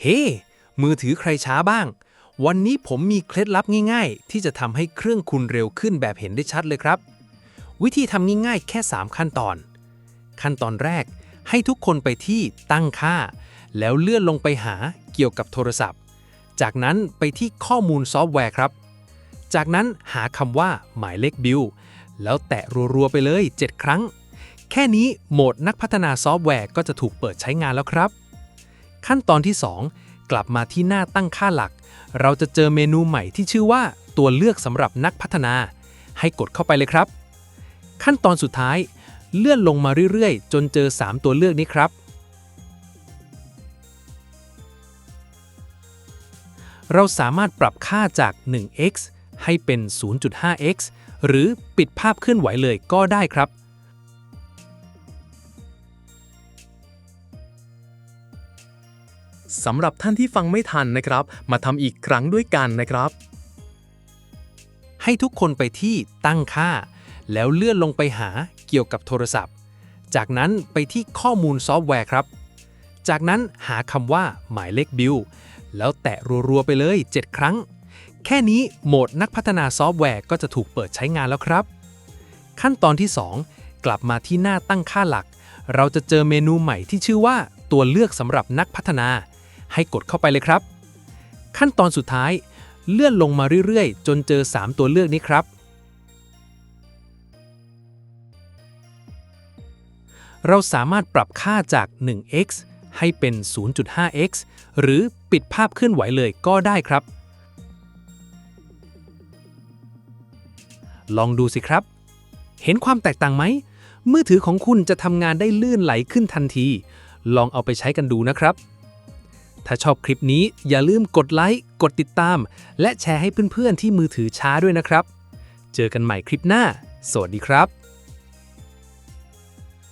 เฮ้มือถือใครช้าบ้าง วันนี้ผมมีเคล็ดลับง่ายๆ ที่จะทำให้เครื่องคุณเร็วขึ้นแบบเห็นได้ชัดเลยครับ วิธีทำง่ายๆ แค่ 3 ขั้นตอน ขั้นตอนแรก ให้ทุกคนไปที่ตั้งค่า แล้วเลื่อนลงไปหาเกี่ยวกับโทรศัพท์ จากนั้นไปที่ข้อมูลซอฟต์แวร์ครับ จากนั้นหาคำว่าหมายเลขบิลแล้วแตะรัวๆไปเลย 7 ครั้ง แค่นี้โหมดนักพัฒนาซอฟต์แวร์ก็จะถูกเปิดใช้งานแล้วครับ ขั้นตอนที่ 2 กลับมาที่หน้าตั้งค่าหลัก เราจะเจอเมนูใหม่ที่ชื่อว่าตัวเลือกสำหรับนักพัฒนา ให้กดเข้าไปเลยครับ ขั้นตอนสุดท้าย เลื่อนลงมาเรื่อยๆ จนเจอ 3 ตัวเลือกนี้ครับ เราสามารถปรับค่าจาก 1x ให้เป็น 0.5x หรือปิดภาพเคลื่อนไหวเลยก็ได้ครับ สำหรับท่านที่ฟังไม่ทันนะครับ มาทำอีกครั้งด้วยกันนะครับ ให้ทุกคนไปที่ตั้งค่า แล้วเลื่อนลงไปหาเกี่ยวกับโทรศัพท์ จากนั้นไปที่ข้อมูลซอฟต์แวร์ครับ จากนั้นหาคำว่าหมายเลขบิลแล้วแตะรัวๆไปเลย 7 ครั้ง แค่นี้โหมดนักพัฒนาซอฟต์แวร์ก็จะถูกเปิดใช้งานแล้วครับ ขั้นตอนที่ 2 กลับมาที่หน้าตั้งค่าหลัก เราจะเจอเมนูใหม่ที่ชื่อว่าตัวเลือกสำหรับนักพัฒนา ให้กดเข้าไปเลยครับ ขั้นตอนสุดท้ายเลื่อนลงมาเรื่อยๆ จนเจอ 3 ตัวเลือกนี้ครับ เราสามารถปรับค่าจาก 1x ให้เป็น 0.5x หรือปิดภาพเคลื่อนไหวเลยก็ได้ครับ ลองดูสิครับ เห็นความแตกต่างไหม มือถือของคุณจะทำงานได้ลื่นไหลขึ้นทันที ลองเอาไปใช้กันดูนะครับ ถ้าชอบคลิปนี้อย่าลืมกดไลค์ กดติดตาม และแชร์ให้เพื่อนๆที่มือถือช้าด้วยนะครับ เจอกันใหม่คลิปหน้า สวัสดีครับ